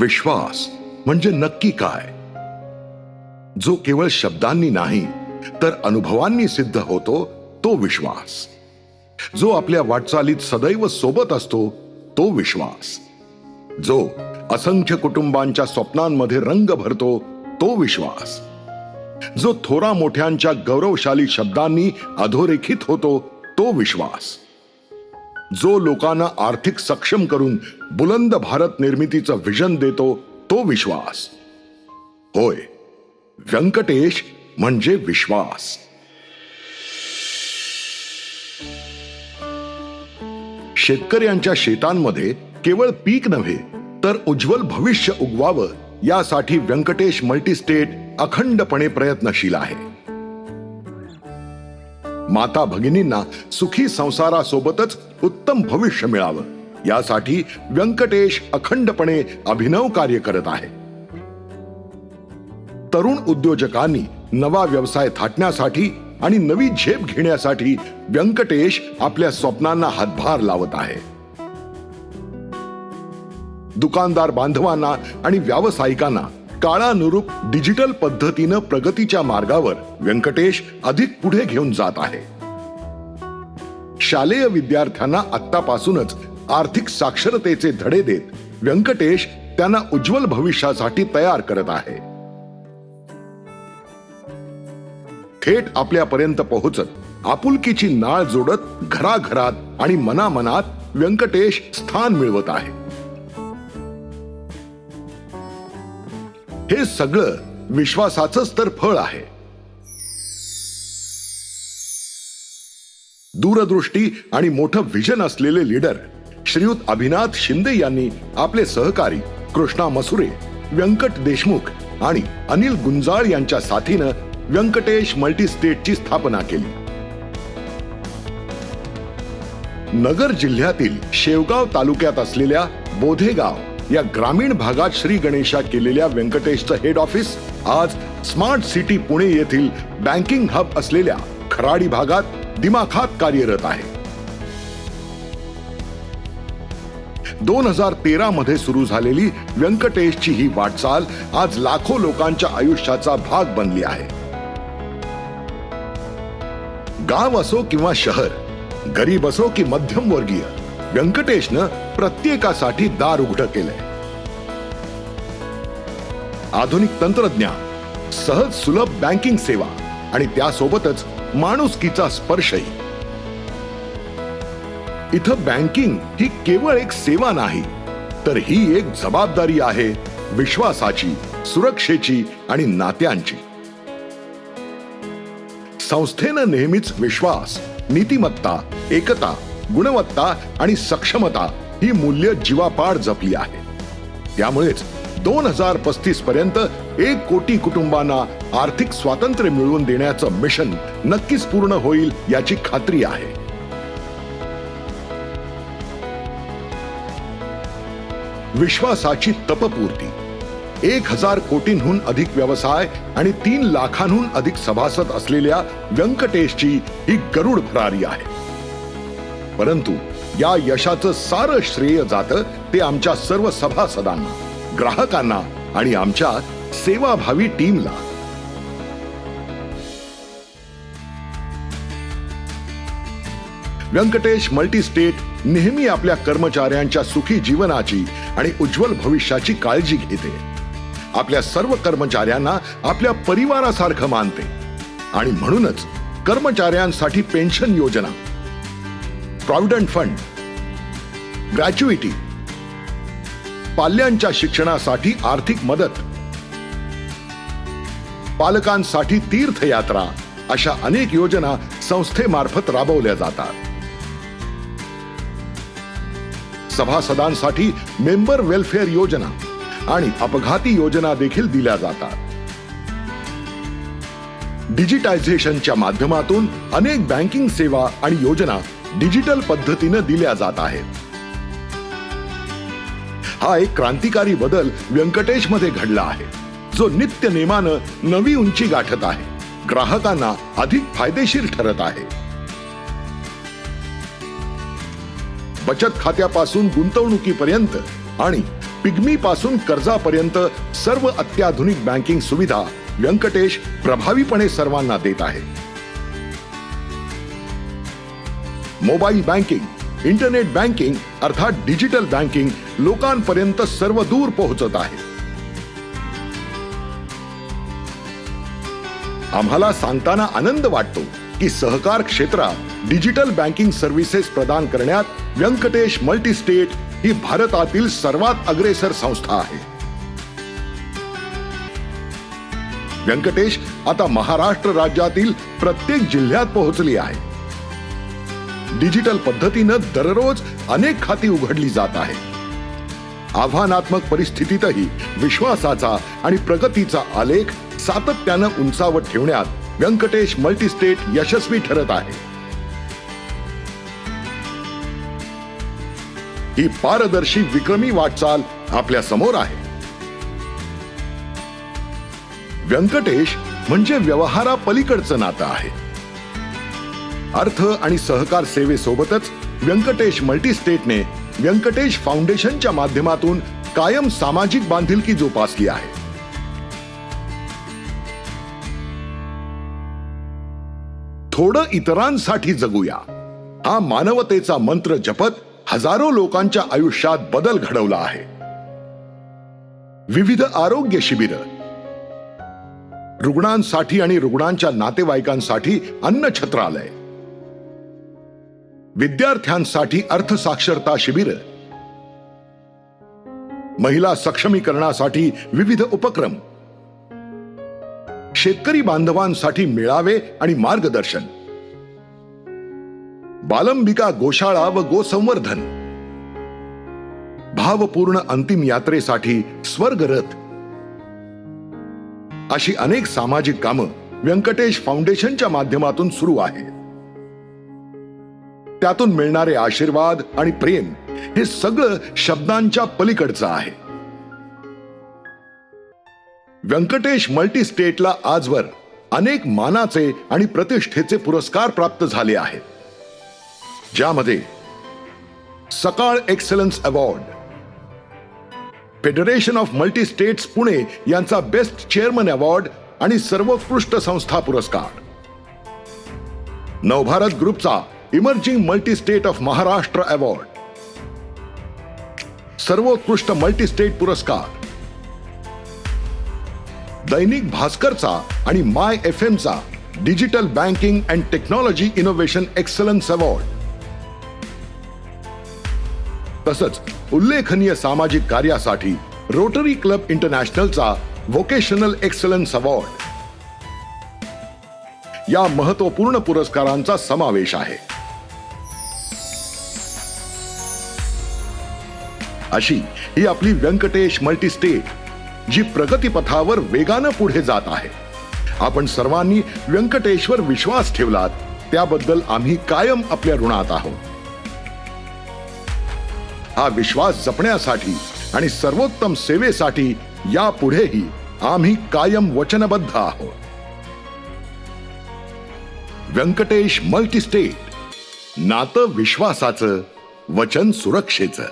विश्वास म्हणजे नक्की काय? जो केवळ शब्दांनी नाही तर अनुभवांनी सिद्ध होतो तो विश्वास. जो आपल्या वाटचालीत सदैव सोबत असतो तो विश्वास. जो असंख्य कुटुंबांच्या स्वप्नांमध्ये रंग भरतो तो विश्वास. जो थोरा मोठ्यांच्या गौरवशाली शब्दांनी अधोरेखित होतो तो विश्वास. जो लोकांना आर्थिक सक्षम करून बुलंद भारत निर्मितीचं विजन देतो तो विश्वास. होय व्यंकटेश म्हणजे विश्वास. शेतकऱ्यांच्या शेतांमध्ये केवळ पीक नव्हे तर उज्ज्वल भविष्य उगवावं यासाठी व्यंकटेश मल्टीस्टेट अखंडपणे प्रयत्नशील आहे. माता भगिनींना सुखी संसारासोबतच उत्तम भविष्य मिळावं. यासाठी व्यंकटेश अखंडपणे अभिनव कार्य करत आहे. तरुण उद्योजकांनी नवा व्यवसाय थाटण्यासाठी आणि नवी झेप घेण्यासाठी व्यंकटेश आपल्या स्वप्नांना हातभार लावत आहे. दुकानदार बांधवांना आणि व्यावसायिकांना काळानुरूप डिजिटल पद्धतीनं प्रगतीच्या मार्गावर व्यंकटेश अधिक पुढे घेऊन जात आहे. शालेय विद्यार्थ्यांना आत्तापासूनच आर्थिक साक्षरतेचे धडे देत व्यंकटेश त्यांना उज्ज्वल भविष्यासाठी तयार करत आहे. थेट आपल्यापर्यंत पोहोचत आपुलकीची नाळ जोडत घराघरात आणि मनामनात व्यंकटेश स्थान मिळवत आहे. हे सगळं विश्वासाचंच तर फळ आहे. दूरदृष्टी आणि मोठं व्हिजन असलेले लीडर श्रीयुत अभिनाथ शिंदे यांनी आपले सहकारी कृष्णा मसुरे व्यंकट देशमुख आणि अनिल गुंजाळ यांच्या साथीनं व्यंकटेश मल्टीस्टेटची स्थापना केली. नगर जिल्ह्यातील शेवगाव तालुक्यात असलेल्या बोधेगाव या ग्रामीण भागात श्री गणेशा केलेल्या व्यंकटेशचं हेड ऑफिस आज स्मार्ट सिटी पुणे येथील बँकिंग हब असलेल्या खराडी भागात दिमाखात कार्यरत आहे. दोन हजार तेरा मध्ये सुरू झालेली व्यंकटेशची ही वाटचाल आज लाखो लोकांच्या आयुष्याचा भाग बनली आहे. गाव असो किंवा शहर गरीब असो की मध्यमवर्गीय व्यंकटेशनं प्रत्येकासाठी दार उघड केलंय. आधुनिक तंत्रज्ञान सहज सुलभ बँकिंग सेवा आणि त्यासोबतच माणुसकीचा स्पर्शही. इथं बँकिंग ही केवळ एक सेवा नाही तर ही एक जबाबदारी आहे विश्वासाची सुरक्षेची आणि नात्यांची. संस्थेनं नेहमीच विश्वास नीतिमत्ता एकता गुणवत्ता आणि सक्षमता ही मूल्य जीवापाड जपली आहे. त्यामुळेच दोन हजार पस्तीस पर्यंत एक कोटी कुटुंबांना आर्थिक स्वातंत्र्य मिळवून देण्याचं मिशन नक्कीच पूर्ण होईल याची खात्री आहे. विश्वासाची तपपूर्ती. एक हजार कोटींहून अधिक व्यवसाय आणि तीन लाखांहून अधिक सभासद असलेल्या व्यंकटेशची ही गरुड भरारी आहे. परंतु या यशाचं सारं श्रेय जातं ते आमच्या सर्व सभासदांना ग्राहकांना आणि आमच्या सेवाभावी टीमला. व्यंकटेश मल्टीस्टेट नेहमी आपल्या कर्मचाऱ्यांच्या सुखी जीवनाची आणि उज्ज्वल भविष्याची काळजी घेते. आपल्या सर्व कर्मचाऱ्यांना आपल्या परिवारासारखं मानते आणि म्हणूनच कर्मचाऱ्यांसाठी पेन्शन योजना प्रॉव्हिडंट फंड ग्रॅच्युइटी पाल्यांच्या शिक्षणासाठी आर्थिक मदत. पालकांसाठी तीर्थयात्रा अशा अनेक योजना संस्थेमार्फत राबवल्या जातात. सभासदांसाठी मेंबर वेलफेअर योजना आणि अपघाती योजना देखील दिल्या जातात. डिजिटायझेशनच्या माध्यमातून अनेक बँकिंग सेवा आणि योजना डिजिटल पद्धतीनं दिल्या जात आहेत. हा एक क्रांतिकारी बदल व्यंकटेशमध्ये घडला आहे. जो नित्य नेमानं नवी उंची गाठत आहे. ग्राहकांना अधिक फायदेशीर ठरत आहे. बचत खात्यापासून गुंतवणुकीपर्यंत आणि पिग्मी पासून कर्जापर्यंत सर्व अत्याधुनिक बँकिंग सुविधा व्यंकटेश प्रभावीपणे सर्वांना देत आहे मोबाईल बँकिंग इंटरनेट बँकिंग अर्थात डिजिटल बँकिंग लोकांपर्यंत सर्व दूर पोहोचत आहे. आम्हाला सांगताना आनंद वाटतो की सहकार क्षेत्रात डिजिटल बँकिंग सर्व्हिसेस प्रदान करण्यात व्यंकटेश मल्टीस्टेट ही भारतातील सर्वात अग्रेसर संस्था आहे. व्यंकटेश आता महाराष्ट्र राज्यातील प्रत्येक जिल्ह्यात पोहोचली आहे. डिजिटल पद्धतीनं दररोज अनेक खाती उघडली जात आहे. आव्हानात्मक परिस्थितीतही विश्वासाचा आणि प्रगतीचा आलेख सातत्यानं उंचावत ठेवण्यात व्यंकटेश मल्टीस्टेट यशस्वी ठरत आहे. ही पारदर्शी विक्रमी वाटचाल आपल्यासमोर आहे. व्यंकटेश म्हणजे व्यवहारा पलीकडचं नातं आहे. अर्थ आणि सहकार सेवेसोबतच व्यंकटेश मल्टीस्टेटने व्यंकटेश फाउंडेशनच्या माध्यमातून कायम सामाजिक बांधिलकी जोपासली आहे. थोडं इतरांसाठी जगूया. हा मानवतेचा मंत्र जपत हजारो लोकांच्या आयुष्यात बदल घडवला आहे. विविध आरोग्य शिबिर रुग्णांसाठी आणि रुग्णांच्या नातेवाईकांसाठी अन्न छत्रालय. विद्यार्थ्यांसाठी अर्थसाक्षरता शिबिर. महिला सक्षमीकरणासाठी विविध उपक्रम. शेतकरी बांधवांसाठी मेळावे आणि मार्गदर्शन. बालंबिका गोशाळा व गोसंवर्धन. भावपूर्ण अंतिम यात्रेसाठी स्वर्गरथ. अशी अनेक सामाजिक कामं व्यंकटेश फाउंडेशनच्या माध्यमातून सुरू आहेत. त्यातून मिळणारे आशीर्वाद आणि प्रेम हे सगळं शब्दांच्या पलीकडचं आहे. व्यंकटेश मल्टी स्टेटला आजवर अनेक मानाचे आणि प्रतिष्ठेचे पुरस्कार प्राप्त झाले आहेत. ज्यामध्ये Sakal excellence award federation of multi states Pune यांचा बेस्ट चेअरमन अवॉर्ड आणि सर्वोत्कृष्ट संस्था पुरस्कार. नवभारत ग्रुपचा emerging multi state of Maharashtra award सर्वोत्कृष्ट मल्टी स्टेट पुरस्कार. दैनिक भास्करचा आणि my F एमचा digital banking and technology innovation excellence award तसंच उल्लेखनीय सामाजिक कार्यासाठी रोटरी क्लब इंटरनॅशनलचा व्होकेशनल एक्सलन्स अवॉर्ड या महत्त्वपूर्ण पुरस्कारांचा समावेश आहे. अशी ही आपली व्यंकटेश मल्टीस्टेट जी प्रगतीपथावर वेगानं पुढे जात आहे. आपण सर्वांनी व्यंकटेश्वर विश्वास ठेवलात त्याबद्दल आम्ही कायम आपल्या ऋणात आहोत. हा विश्वास जपण्यासाठी आणि सर्वोत्तम सेवेसाठी यापुढेही आम्ही कायम वचनबद्ध आहोत. व्यंकटेश मल्टीस्टेट नातं विश्वासाचं वचन सुरक्षेचं.